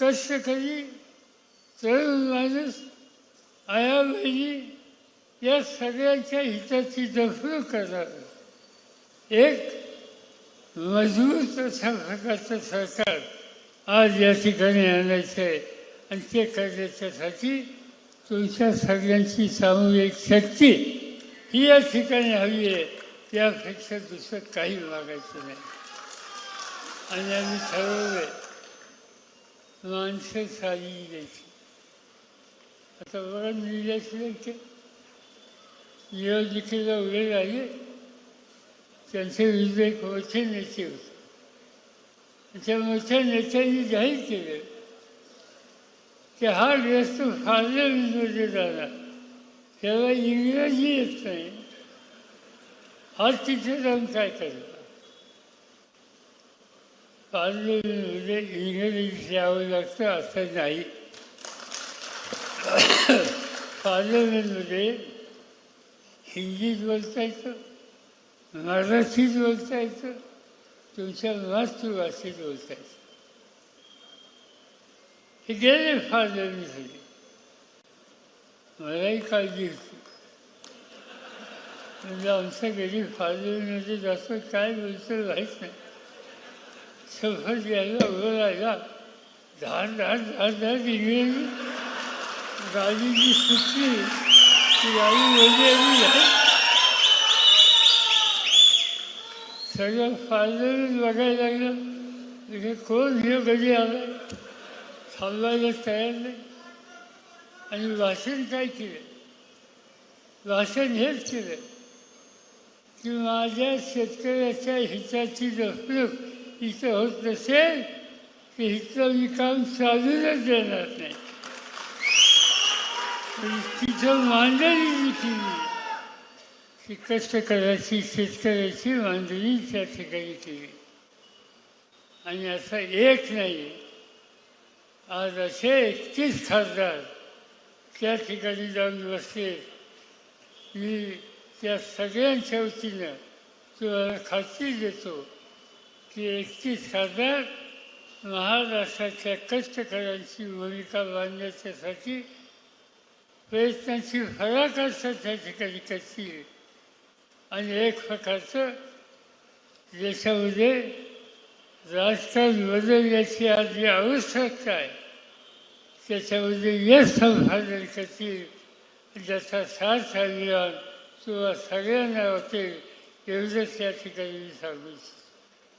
कष्टकरी तरुण माणूस आयाबहिणी या सगळ्यांच्या हिताची दखल करणार. एक मजबूत अशा प्रकारचं सरकार आज या ठिकाणी आणायचं आहे. आणि ते करण्याच्यासाठी तुमच्या सगळ्यांची सामूहिक शक्ती ही या ठिकाणी हवी आहे. त्यापेक्षा दुसरं काही मागायचं नाही. आणि आम्ही ठरवलं माणसं चालली द्यायची आता बघा निलेशला ते. निवडणुकीला उभे राहिले त्यांचे विरुद्ध एक मोठे नेते होते? त्या मोठ्या नेत्यांनी जाहीर केलं की हा व्यस्त पार्लमेंटमध्ये झाला. त्याला इंग्रजी येत नाही. हा तिथे जाऊन काय करणार पार्लमेंटमध्ये इंग्रजी यावं लागतं असं नाही. पार्लमेंटमध्ये हिंदीत बोलता येतं मराठीत बोलता येतं तुमच्या मातृभाषेत बोलता येतं हे गेले पार्लमेंटमध्ये मलाही काळजी होती. म्हणजे आमच्या घरी पार्लमेंटमध्ये जास्त काय बोलतं माहीत नाही. शपथ यायला उभं राहिला धाड धाड धाड धाड इंग्रजी गाडीची सुटली ती गाडी वेगळी आली सगळं पार्लमेंट बघायला लागलं म्हणजे कोण हे कधी आलं थांबायला तयार नाही आणि भाषण काय केलं भाषण हेच केलं की माझ्या शेतकऱ्याच्या हिताची जपणूक इथं होत नसेल की इथलं मी काम चालूनच देणार नाही. तिथं मांडणी जी केली ती कष्टकऱ्याची शेतकऱ्याची मांडणी त्या ठिकाणी केली. आणि असं एक नाही. आज असे एकतीस खासदार त्या ठिकाणी जाऊन बसले. मी त्या सगळ्यांच्या वतीनं तुम्हाला खात्री देतो. की एकतीस खासदार महाराष्ट्राच्या कष्टकऱ्यांची भूमिका बांधण्याच्यासाठी प्रयत्नांची फराकाष्ठा त्या ठिकाणी करतील. आणि एक प्रकारचं देशामध्ये राजकारण बदलण्याची आज जी आवश्यकता आहे त्याच्यामध्ये यश संपादन करतील. ज्याचा साथ अभियान किंवा सगळ्यांना वाटेल एवढंच त्या ठिकाणी मी सांगू इच्छितो.